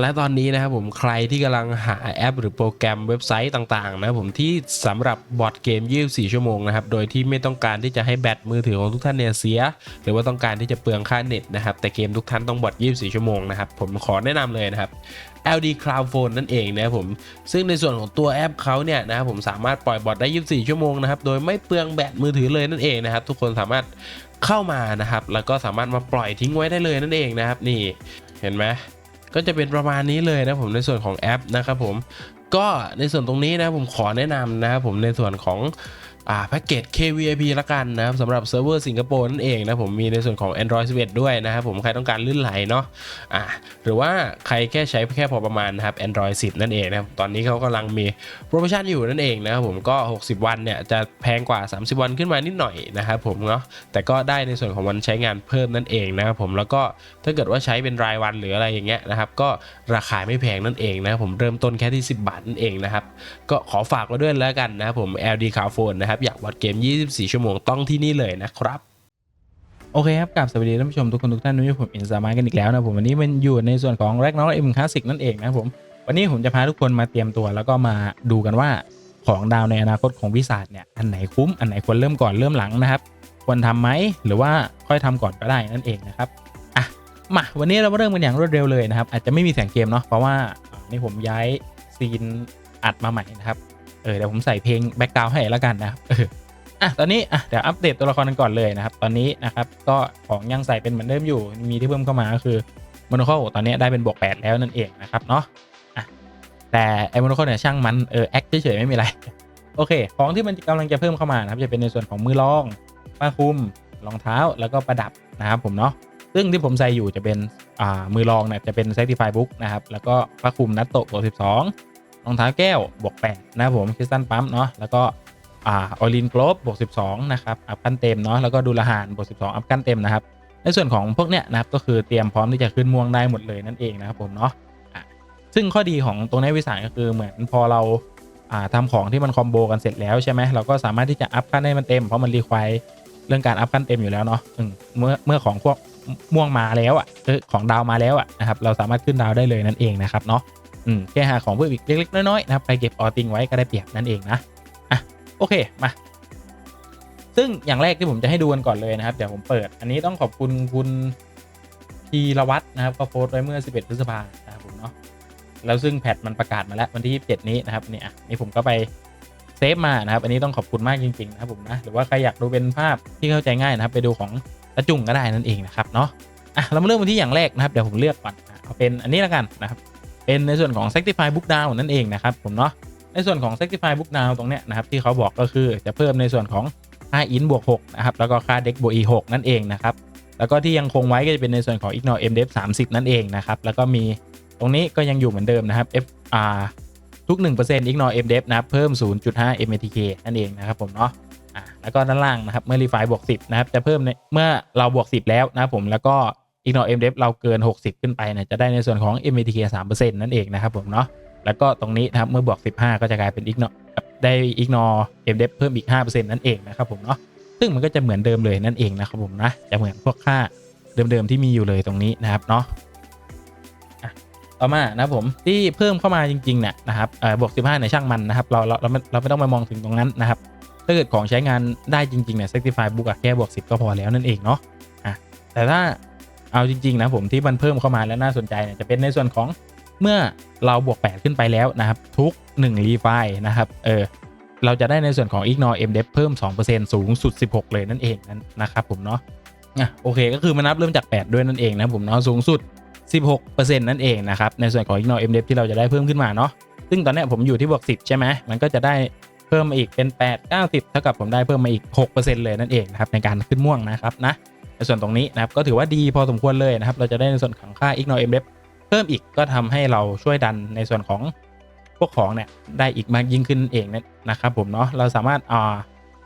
และตอนนี้นะครับผมใครที่กำลังหาแอป หรือโปรแกรมเว็บไซต์ต่างๆนะผมที่สำหรับบอร์ดเกม 24 ชั่วโมงนะครับ โดยที่ไม่ต้องการที่จะให้แบตมือถือของทุกท่านเนี่ยเสีย หรือว่าต้องการที่จะเปลืองค่าเน็ตนะครับ แต่เกมทุกท่านต้องบอร์ด 24 ชั่วโมงนะครับ ผมขอแนะนำเลยนะครับ LD Cloud Phone นั่นเองนะครับผม ซึ่งในส่วนของตัวแอปเขาเนี่ยนะครับผมสามารถปล่อยบอทได้ 24 ชั่วโมงนะครับ โดยไม่เปลืองแบตมือถือเลยนั่นเองนะครับ ทุกคนสามารถเข้ามานะครับ แล้วก็สามารถมาปล่อยทิ้งไว้ได้เลยนั่นเองนะครับ นี่ เห็นไหม ก็จะเป็นประมาณนี้เลยนะผมในส่วนของแอปนะครับผมก็ในส่วนตรงนี้นะผมขอแนะนำนะครับผมในส่วนของ อ่าแพ็กเกจ KVIP ละกันนะครับสำหรับเซิร์ฟเวอร์สิงคโปร์นั่นเองนะผมมีในส่วนของ Android 11 ด้วยนะครับผมใครต้องการลื่นไหลเนาะอ่าหรือว่าใครแค่ใช้แค่พอประมาณนะครับ Android 10 นั่นเองนะครับตอนนี้เขากำลังมีโปรโมชั่นอยู่นั่นเองนะครับผมก็ 60 วันเนี่ยจะแพงกว่า 30 วันขึ้นมานิดหน่อยนะครับผมเนาะแต่ก็ได้ในส่วนของวันใช้งานเพิ่มนั่นเองนะครับผมแล้วก็ถ้าเกิดว่าใช้เป็นรายวันหรืออะไรอย่างเงี้ยนะครับก็ราคาไม่แพงนั่นเองนะครับผมเริ่มต้นแค่ที่ 10 บาทนั่นเองนะครับก็ขอฝากไว้ด้วยแล้วกันนะครับผม LD c a r Phone นะครับ อยากวัดเกม 24 ชั่วโมงต้องที่นี่เลยนะครับโอเคครับกับสวัสดีท่านผู้ชมทุกคนทุกท่านวันนี้ผมอินสตามากันอีกแล้วนะผมวันนี้มันอยู่ในส่วนของแร็กน้องเอ็มคลาสสิกนั่นเองนะผมวันนี้ผมจะพาทุกคนมาเตรียมตัว แล้วก็มาดูกันว่าของดาวในอนาคตของวิสาดเนี่ยอันไหนคุ้มอันไหนควรเริ่มก่อนเริ่มหลังนะครับ ควรทำไหมหรือว่าค่อยทำก่อนก็ได้นั่นเองนะครับอะมาวันนี้เรามาเริ่มกันอย่างรวดเร็วเลยนะครับอาจจะไม่มีเสียงเกมเนาะเพราะว่านี่ผมย้ายซีนอัดมาใหม่นะครับ เออเดี๋ยวผมใส่เพลงแบ็กกราวให้แล้วกันนะครับเอออะตอนนี้อะเดี๋ยวอัปเดตตัวละครกันก่อนเลยนะครับ ตอนนี้นะครับก็ของยังใส่เป็นเหมือนเดิมอยู่มีที่เพิ่มเข้ามาก็คือโมโนโคตอนนี้ได้เป็นบวก8แล้วนั่นเองนะครับเนาะอะแต่ไอ้โมโนโคเนี่ยช่างมันเออแอคเฉยๆไม่มีอะไรโอเค ของที่มันกำลังจะเพิ่มเข้ามานะครับจะเป็นในส่วนของมือรองผ้าคลุมรองเท้าแล้วก็ประดับนะครับผมเนาะซึ่งที่ผมใส่อยู่จะเป็นอ่ามือรองเนี่ยจะเป็น Certified Book นะครับแล้วก็ผ้าคลุมนัตโตะบว12 รองเท้าแก้วบวก8นะผมคริสตันปั๊มเนาะแล้วก็อ่าออลินกลบบวก12 นะครับ อัพขั้นเต็มเนาะแล้วก็ดูลหารบวก12 อัพขั้นเต็มนะครับ ในส่วนของพวกเนี้ยนะครับก็คือเตรียมพร้อมที่จะขึ้นม่วงได้หมดเลยนั่นเองนะครับผมเนาะอะซึ่งข้อดีของตรงนี้วิสานก็คือเหมือนพอเราอ่าทำของที่มันคอมโบกันเสร็จแล้วใช่ไหมเราก็สามารถที่จะอัพขั้นให้มันเต็มเพราะมันรีควายเรื่องการอัพขั้นเต็มอยู่แล้วเนาะเมื่อเมื่อของพวกม่วงมาแล้วอะของดาวมาแล้วอะนะครับเราสามารถขึ้นดาวได้เลยนั่นเองนะครับเนาะ อืมแค่หาของเพิ่มอีกเล็ก ๆ น้อยๆนะครับไปเก็บออติงไว้ก็ได้เปรียบนั่นเองนะอะโอเคมาซึ่งอย่างแรกที่ผมจะให้ดูกันก่อนเลยนะครับเดี๋ยวผมเปิด อันนี้ต้องขอบคุณคุณพีรวัตรนะครับก็โพสต์ไว้เมื่อ 11 พฤษภาคมนะครับผมเนาะแล้วซึ่งแพทมันประกาศมาแล้ววันที่ 27 นี้นะครับนี่อะนี่ผมก็ไปเซฟมานะครับ อันนี้ต้องขอบคุณมากจริงๆนะครับผมนะหรือว่าใครอยากดูเป็นภาพที่เข้าใจง่ายนะครับ ไปดูของตะจุ่งก็ได้นั่นเองนะครับเนาะอะเรามาเริ่มกันที่อย่างแรกนะครับเดี๋ยวผมเลือกก่อนเอาเป็นอันนี้แล้วกันนะครับ เป็นในส่วนของ Sanctify Book Down นั่นเองนะครับผมเนาะในส่วนของ Sanctify Book Down ตรงเนี้ยนะครับที่เขาบอกก็คือจะเพิ่มในส่วนของค่าอินบวก6นะครับแล้วก็ค่าเด็กบวก e 6นั่นเองนะครับแล้วก็ที่ยังคงไว้ก็จะเป็นในส่วนของ ignore mdef 30 นั่นเองนะครับแล้วก็มีตรงนี้ก็ยังอยู่เหมือนเดิมนะครับ fr ทุก 1% ignore mdef นะครับเพิ่ม 0.5 matk นั่นเองนะครับผมเนาะแล้วก็ด้านล่างนะครับเมื่อ refine บวก10นะครับจะเพิ่มในเมื่อเราบวก 10 แล้วนะครับผมแล้วก็ ignore mdef เราเกิน 60 ขึ้นไปเนี่ยจะได้ในส่วนของ matk 3%นั่นเองนะครับผมเนาะแล้วก็ตรงนี้นะครับเมื่อบวก 15 ก็จะกลายเป็น ignore ได้ ignore mdef เพิ่มอีก 5%นั่นเองนะครับผมเนาะซึ่งมันก็จะเหมือนเดิมเลยนั่นเองนะครับผมนะจะเหมือนพวกค่าเดิมๆที่มีอยู่เลยตรงนี้นะครับเนาะต่อมานะผมที่เพิ่มเข้ามาจริงๆเนี่ยนะครับเอ่อบวก 15ในยช่างมันนะครับเราเราเราไม่เราไม่ต้องไปมองถึงตรงนั้นนะครับถ้าเกิดของใช้งานได้จริงๆเนี่ย certify book แค่บวก 10 ก็พอแล้วนั่นเองเนาะอะแต่ถ้า เอาจริง ๆ นะผมที่มันเพิ่มเข้ามาแล้วน่าสนใจเนี่ยจะเป็นในส่วนของเมื่อเราบวก 8 ขึ้นไปแล้วนะครับ ทุก1รีไฟนะครับเออเราจะได้ในส่วนของ ignore mdef เพิ่ม 2%สูงสุด 16 เลยนั่นเองนั่นนะครับผมเนาะอะโอเคก็คือมันนับเริ่มจาก 8 ด้วยนั่นเองนะผมเนาะสูงสุด 16%นั่นเองนะครับในส่วนของ ignore mdef ที่เราจะได้เพิ่มขึ้นมาเนาะซึ่งตอนนี้ผมอยู่ที่บวก 10 ใช่ไหมมันก็จะได้เพิ่มมาอีกเป็น 8 90 เท่ากับผมได้เพิ่มมาอีก 6%เลยนั่นเองนะครับในการขึ้นม่วงนะครับนะ ในส่วนตรงนี้นะครับก็ถือว่าดีพอสมควรเลยนะครับ เราจะได้ในส่วนของค่า ignore mdef เพิ่มอีกก็ทำให้เราช่วยดันในส่วนของพวกของเนี่ยได้อีกมากยิ่งขึ้นเองนะครับผมเนาะเราสามารถอ่า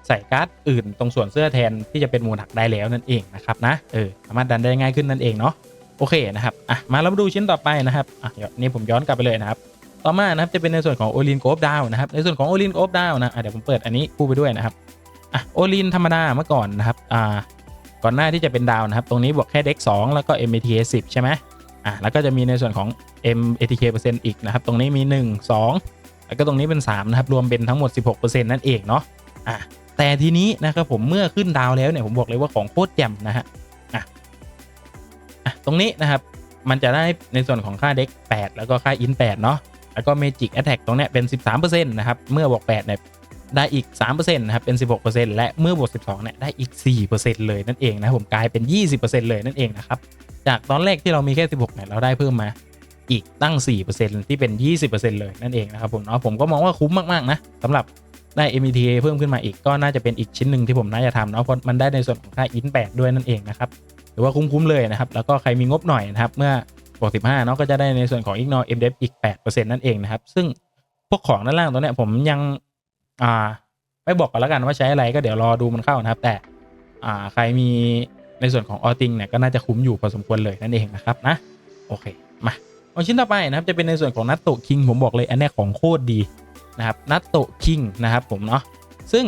ใส่การ์ดอื่นตรงส่วนเสื้อแทนที่จะเป็นมูลหักได้แล้วนั่นเองนะครับนะเออสามารถดันได้ง่ายขึ้นนั่นเองเนาะโอเคนะครับอะมาเรามาดูชิ้นต่อไปนะครับอะเดี๋ยวนี่ผมย้อนกลับไปเลยนะครับต่อมานะครับจะเป็นในส่วนของโอลินโกบดาวนะครับในส่วนของโอลินโกบดาวนะะเดี๋ยวผมเปิดอันนี้คู่ไปด้วยนะครับอะโอลินธรรมดาเมื่อก่อนนะครับอ่า ก่อนหน้าที่จะเป็นดาวนะครับ ตรงนี้บวกแค่เด็ก2แล้วก็ MBTA 10 ใช่ไหมอะแล้วก็จะมีในส่วนของ M ATK เปอร์เซ็นต์อีกนะครับ ตรงนี้มี 1 2 แล้วก็ตรงนี้เป็น 3 นะครับ รวมเป็นทั้งหมด 16%นั่นเองเนาะอะแต่ทีนี้นะครับผมเมื่อขึ้นดาวแล้วเนี่ยผมบอกเลยว่าของโคตรแจ่มนะฮะอะอะตรงนี้นะครับมันจะได้ในส่วนของค่าเด็ก8 แล้วก็ค่าอิน8เนาะแล้วก็ Magic Attack ตรงเนี้ยเป็น 13%นะครับ เมื่อบวก8เนี่ย ได้อีก 3%นะครับ เป็น 16%และเมื่อบวก 12 เนี่ย ได้อีก 4%เลยนั่นเองนะผมกลายเป็น 20%เลยนั่นเองนะครับ จากตอนแรกที่เรามีแค่ 16 เนี่ย เราได้เพิ่มมาอีกตั้ง 4%ที่เป็น 20%เลยนั่นเองนะครับผมเนาะผมก็มองว่าคุ้มมาก ๆ นะสำหรับได้ META เพิ่มขึ้นมาอีกก็น่าจะเป็นอีกชิ้นหนึ่งที่ผมน่าจะทำเนาะเพราะมันได้ในส่วนของค่าอิน8ด้วยนั่นเองนะครับหรือว่าคุ้มๆเลยนะครับ แล้วก็ใครมีงบหน่อยนะครับเมื่อบวก15เนาะก็จะได้ในส่วนของ Ignore MDF อีก 8%นั่นเองนะครับซึ่งพวกของด้านล่างตัวเนี้ยผมยัง อ่า ไม่บอกกันแล้วกันว่าใช้อะไรก็เดี๋ยวรอดูมันเข้านะครับ แต่อ่าใครมีในส่วนของออติงเนี่ยก็น่าจะคุ้มอยู่พอสมควรเลยนั่นเองนะครับนะโอเคมาเอาชิ้นต่อไปนะครับจะเป็นในส่วนของนัตโตคิงผมบอกเลยอันนี้ของโคตรดีนะครับนัตโตคิงนะครับผมเนาะซึ่ง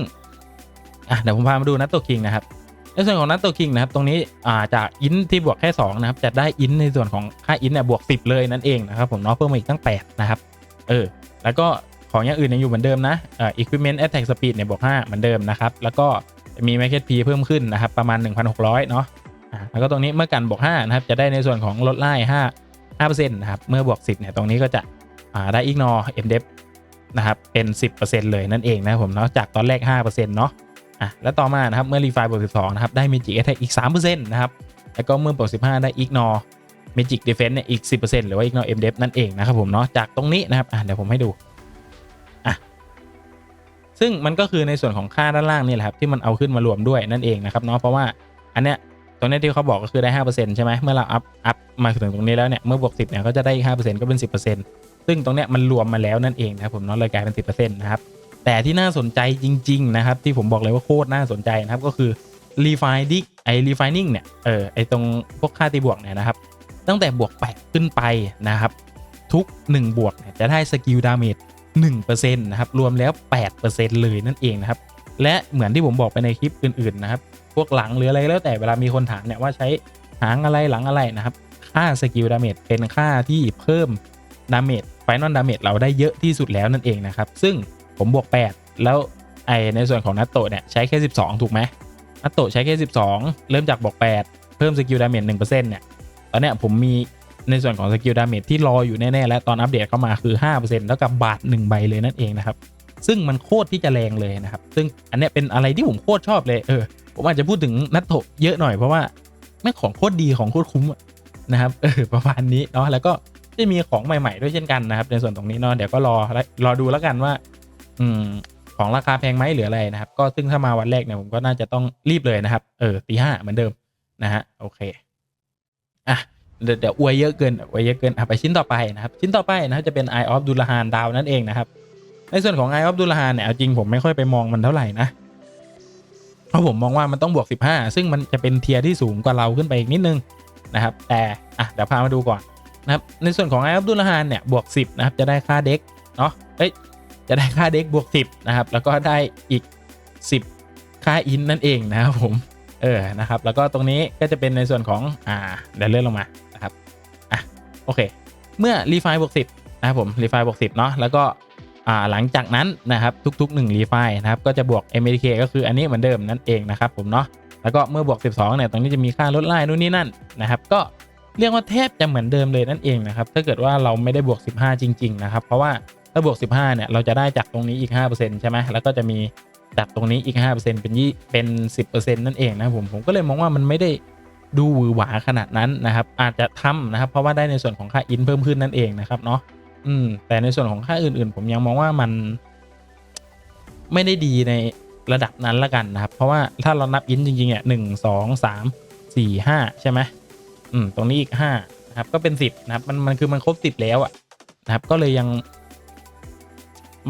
อะเดี๋ยวผมพามาดูนัตโตคิงนะครับในส่วนของนัตโตคิงนะครับตรงนี้อ่าจากอินที่บวกแค่ 2 นะครับจะได้อินในส่วนของค่าอินเนี่ยบวก 10 เลยนั่นเองนะครับผมเนาะเพิ่มมาอีกตั้ง 8 นะครับเออแล้วก็ ของอย่างอื่นยังอยู่เหมือนเดิมนะเอ่อ equipment attack speed เนี่ยบวก5เหมือนเดิมนะครับแล้วก็มี market p เพิ่มขึ้นนะครับประมาณ 1,600 เนาะแล้วก็ตรงนี้เมื่อกันบวก5นะครับจะได้ในส่วนของลดไล่5 5%นะครับเมื่อบวก 10เนี่ยตรงนี้ก็จะอ่าได้อีกนอ MDEP นะครับเป็น 10%เลยนั่นเองนะผมเนาะจากตอนแรก 5%เนาะอะแล้วต่อมานะครับเมื่อรีไฟบวก12นะครับได้ Magic Attack อีก 3%นะครับแล้วก็เมื่อบวก15 ได้อีกนอ Magic Defense เนี่ยอีก 10%หรือว่าอีกนอ MDEP นั่นเองนะครับผมเนาะจากตรงนี้นะครับอะเดี๋ยวผมให้ดู ซึ่งมันก็คือในส่วนของค่าด้านล่างนี่แหละครับที่มันเอาขึ้นมารวมด้วยนั่นเองนะครับเนาะเพราะว่าอันเนี้ยตรงนี้ที่เขาบอกก็คือได้ห้าเปอร์เซ็นต์ใช่ไหมเมื่อเราอัพอัพมาถึงตรงนี้แล้วเนี่ยเมื่อบวกสิบเนี่ยก็จะได้ห้าเปอร์เซ็นต์ก็เป็นสิบเปอร์เซ็นต์ซึ่งตรงเนี้ยมันรวมมาแล้วนั่นเองนะครับผมเนาะเลยกลายเป็นสิบเปอร์เซ็นต์นะครับแต่ที่น่าสนใจจริง ๆ นะครับ ที่ผมบอกเลยว่าโคตรน่าสนใจนะครับก็คือ refining ไอ้ refining เนี่ยเออไอ้ตรงพวกค่าตีบวกเนี่ยนะครับตั้งแต่บวกแปดขึ้นไปนะครับทุก 1 บวกเนี่ยจะได้สกิลดาเมจ 1%นะครับรวมแล้ว 8%เลยนั่นเองนะครับและเหมือนที่ผมบอกไปในคลิปอื่นๆนะครับพวกหลังหรืออะไรแล้วแต่เวลามีคนถามเนี่ยว่าใช้หางอะไรหลังอะไรนะครับค่าสกิลดาเมจเป็นค่าที่เพิ่มดาเมจไฟนอลดาเมจเราได้เยอะที่สุดแล้วนั่นเองนะครับซึ่งผมบวก 8 แล้วไอในส่วนของนัตโตเนี่ยใช้แค่ 12 ถูกไหมนัตโตใช้แค่ 12 เริ่มจากบวก 8 เพิ่มสกิลดาเมจ1%เนี่ยตอนเนี้ยผมมี ในส่วนของสกิลดาเมจที่รออยู่แน่ๆและตอนอัปเดตเข้ามาคือ 5%แล้วกับบาท 1 ใบเลยนั่นเองนะครับ ซึ่งมันโคตรที่จะแรงเลยนะครับ ซึ่งอันนี้เป็นอะไรที่ผมโคตรชอบเลยเออผมอาจจะพูดถึงนัตโตเยอะหน่อยเพราะว่าแม่ของโคตรดีของโคตรคุ้มนะครับเออประมาณนี้เนาะแล้วก็จะมีของใหม่ๆด้วยเช่นกันนะครับ ในส่วนตรงนี้เนาะเดี๋ยวก็รอรอดูแล้วกันว่า อืมของราคาแพงไหมหรืออะไรนะครับ ก็ซึ่งถ้ามาวันแรกเนี่ยผมก็น่าจะต้องรีบเลยนะครับ เออตีห้าเหมือนเดิมนะฮะโอเคอะ เดี๋ยวเดี๋ยวอวยเยอะเกินอวยเยอะเกินไปชิ้นต่อไปนะครับชิ้นต่อไปนะครับจะเป็น Eye of d u l a h a n ดาวนั่นเองนะครับในส่วนของ Eye of d u l a h a n เนี่ยเอาจริงผมไม่ค่อยไปมองมันเท่าไหร่นะเพราะผมมองว่ามันต้องบวก 15 ซึ่งมันจะเป็นเทียร์ที่สูงกว่าเราขึ้นไปอีกนิดนึงนะครับแต่อะเดี๋ยวพามาดูก่อนนะครับในส่วนของไออับดุลลาฮานเนี่ยบวก 10นะครับจะได้ค่าเด็กเนาะเอ้ยจะได้ค่าเด็กบวก 10นะครับแล้วก็ได้อีก 10 ค่าอินนั่นเองนะครับผมเออนะครับแล้วก็ตรงนี้ก็จะเป็นในส่วนของอ่าเดี๋ยวเลื่อนลงมานะครับอะ โอเค เมื่อรีไฟบวก10นะครับผมรีไฟบวก10เนาะแล้วก็หลังจากนั้นนะครับทุกๆ1รีไฟนะครับก็จะบวก MDK ก็คืออันนี้เหมือนเดิมนั่นเองนะครับผมเนาะแล้วก็เมื่อบวก 12เนี่ยตรงนี้จะมีค่าลดไล่นู่นนี่นั่นนะครับก็เรียกว่าแทบจะเหมือนเดิมเลยนั่นเองนะครับถ้าเกิดว่าเราไม่ได้บวก 15 จริง ๆ นะครับ เพราะว่าถ้าบวก 15เนี่ยเราจะได้จากตรงนี้อีก 5%ใช่ไหมแล้วก็จะมีจากตรงนี้อีก 5%เป็นยี่เป็น 10%นั่นเองนะครับผมผมก็เลยมองว่ามันไม่ได้ ดูหวือหวาขนาดนั้นนะครับ อาจจะทำนะครับ เพราะว่าได้ในส่วนของค่าอินเพิ่มขึ้นนั่นเองนะครับเนาะอืมแต่ในส่วนของค่าอื่นๆ ผมยังมองว่ามัน ไม่ได้ดีในระดับนั้นละกันนะครับ เพราะว่าถ้าเรานับอินจริงๆเนี่ยหนึ่งสองสามสี่ห้าใช่ไหมอืมตรงนี้อีกห้านะครับ ก็เป็นสิบนะครับ มันมันคือมันครบสิบแล้วอะนะครับ ก็เลยยัง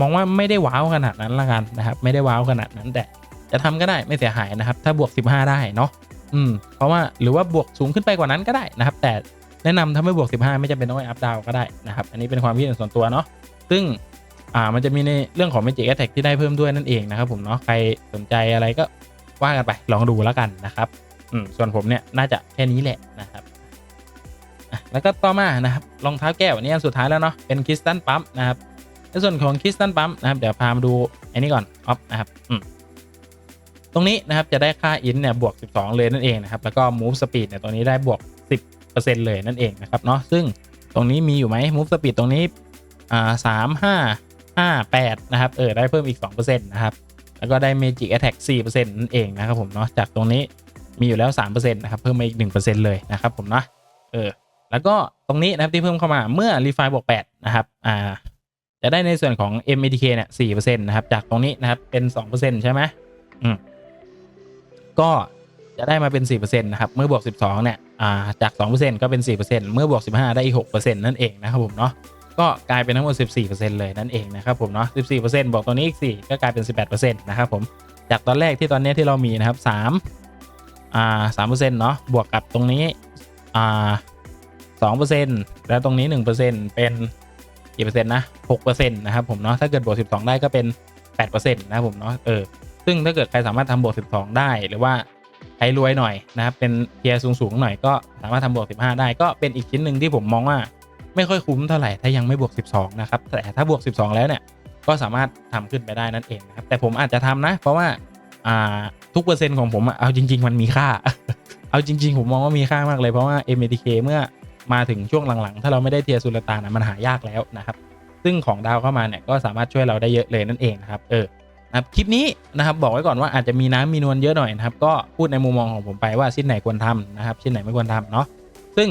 มองว่าไม่ได้ว้าวขนาดนั้นละกันนะครับ ไม่ได้ว้าวขนาดนั้นแต่จะทำก็ได้ไม่เสียหายนะครับ ถ้าบวก 15 ได้เนาะ อืมเพราะว่าหรือว่าบวกสูงขึ้นไปกว่านั้นก็ได้นะครับ แต่แนะนำถ้าไม่บวก 15 ไม่จำเป็นต้องไปอัพดาวก็ได้นะครับ อันนี้เป็นความคิดเห็นส่วนตัวเนาะซึ่งอ่ามันจะมีในเรื่องของ Magic Attack ที่ได้เพิ่มด้วยนั่นเองนะครับผมเนาะใครสนใจอะไรก็ว่ากันไปลองดูแล้วกันนะครับอืมส่วนผมเนี่ยน่าจะแค่นี้แหละนะครับแล้วก็ต่อมานะครับรองเท้าแก้วนนี้อันสุดท้ายแล้วเนาะเป็นคริสตัลปั๊มนะครับในส่วนของคริสตัลปั๊มนะครับเดี๋ยวพามาดูอันนี้ก่อนออฟนะครับอืม ตรงนี้นะครับจะได้ค่าอินเนี่ยบวก 12 เลยนั่นเองนะครับแล้วก็ move speed เนี่ยตรงนี้ได้บวก 10%เลยนั่นเองนะครับเนาะซึ่งตรงนี้มีอยู่ไหม move speed ตรงนี้อ่าสามห้าห้าแปดนะครับเออได้เพิ่มอีก 2%นะครับแล้วก็ได้ magic attack 4%นั่นเองนะครับผมเนาะจากตรงนี้มีอยู่แล้ว 3%นะครับเพิ่มมาอีก 1%เลยนะครับผมเนาะเออแล้วก็ตรงนี้นะครับที่เพิ่มเข้ามาเมื่อ refi บวก8นะครับอ่าจะได้ในส่วนของ MATK เนี่ย4%นะครับจากตรงนี้นะครับเป็น 2%ใช่ไหมอืม ก็จะได้มาเป็น 4%นะครับ เมื่อบวก 12 เนี่ยอ่าจาก 2%ก็เป็น 4%เมื่อบวก 15 ได้อีก 6%นั่นเองนะครับผมเนาะ ก็กลายเป็นทั้งหมด 14%เลยนั่นเองนะครับผมเนาะ 14%บวกตัวนี้อีก 4 ก็กลายเป็น 18%นะครับผม จากตอนแรกที่ตอนนี้ที่เรามีนะครับ3อ่า3%เนาะ บวกกับตรงนี้อ่าสองเปอร์เซ็นต์แล้วตรงนี้หนึ่งเปอร์เซ็นต์เป็นกี่เปอร์เซ็นต์นะหกเปอร์เซ็นต์นะครับผมเนาะ ถ้าเกิดบวกสิบสองได้ก็เป็นแปดเปอร์เซ็นต์นะครับผมเนาะ เออ ซึ่งถ้าเกิดใครสามารถทำบวกสิบสองได้ หรือว่าใครรวยหน่อยนะครับเป็นเทียร์สูงๆหน่อยก็สามารถทำบวกสิบห้าได้ ก็เป็นอีกชิ้นหนึ่งที่ผมมองว่าไม่ค่อยคุ้มเท่าไหร่ถ้ายังไม่บวก 12 นะครับ แต่ถ้าบวก 12 แล้วเนี่ยก็สามารถทำขึ้นไปได้นั่นเองนะครับ แต่ผมอาจจะทำนะ เพราะว่าอ่าทุกเปอร์เซ็นต์ของผมเอาจริง ๆ มันมีค่า เอาจริง ๆ ผมมองว่ามีค่ามากเลยเพราะว่า MATK เมื่อมาถึงช่วงหลังๆ ถ้าเราไม่ได้เทียร์สุลต่านนะมันหายากแล้วนะครับ ซึ่งของดาวเข้ามาเนี่ยก็สามารถช่วยเราได้เยอะเลยนั่นเองนะครับ เออ นะครับคลิปนี้นะครับบอกไว้ก่อนว่าอาจจะมีน้ำมีนวลเยอะหน่อยนะครับก็พูดในมุมมองของผมไปว่าชิ้นไหนควรทำนะครับชิ้นไหนไม่ควรทำเนาะซึ่ง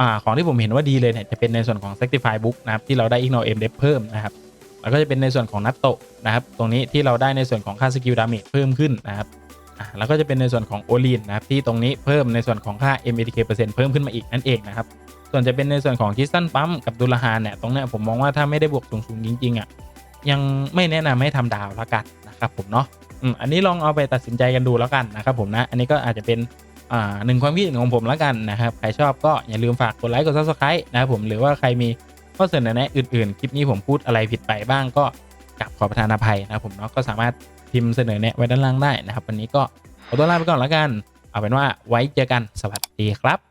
อ่าของที่ผมเห็นว่าดีเลยเนี่ยจะเป็นในส่วนของ Sanctify Book นะครับที่เราได้ Ignore M d e p เพิ่มนะครับแล้วก็จะเป็นในส่วนของนัตโตนะครับตรงนี้ที่เราได้ในส่วนของค่าสกิลดาเมจเพิ่มขึ้นนะครับแล้วก็จะเป็นในส่วนของโอลีนนะครับที่ตรงนี้เพิ่มในส่วนของค่า MATK เปอร์เซ็นต์เพิ่มขึ้นมาอีกนั่นเองนะครับส่วนจะเป็นในส่วนของคิสตันปั๊มกับดุลฮานเนี่ยตรงเนี้ยผมมองว่าถ้าไม่ได้บวกสูงๆจริงๆอะ ยังไม่แนะนำให้ทำดาวแล้วกันนะครับผมเนาะอืมอันนี้ลองเอาไปตัดสินใจกันดูแล้วกันนะครับผมนะอันนี้ก็อาจจะเป็นอ่าหนึ่งความคิดเห็นของผมแล้วกันนะครับใครชอบก็อย่าลืมฝากกดไลค์กด subscribe นะครับผมหรือว่าใครมีข้อเสนอแนะอื่นๆ คลิปนี้ผมพูดอะไรผิดไปบ้างก็กลับขอประทานอภัยนะครับผมเนาะก็สามารถพิมพ์เสนอแนะไว้ด้านล่างได้นะครับ วันนี้ก็ขอตัวลาไปก่อนแล้วกัน เอาเป็นว่าไว้เจอกันสวัสดีครับ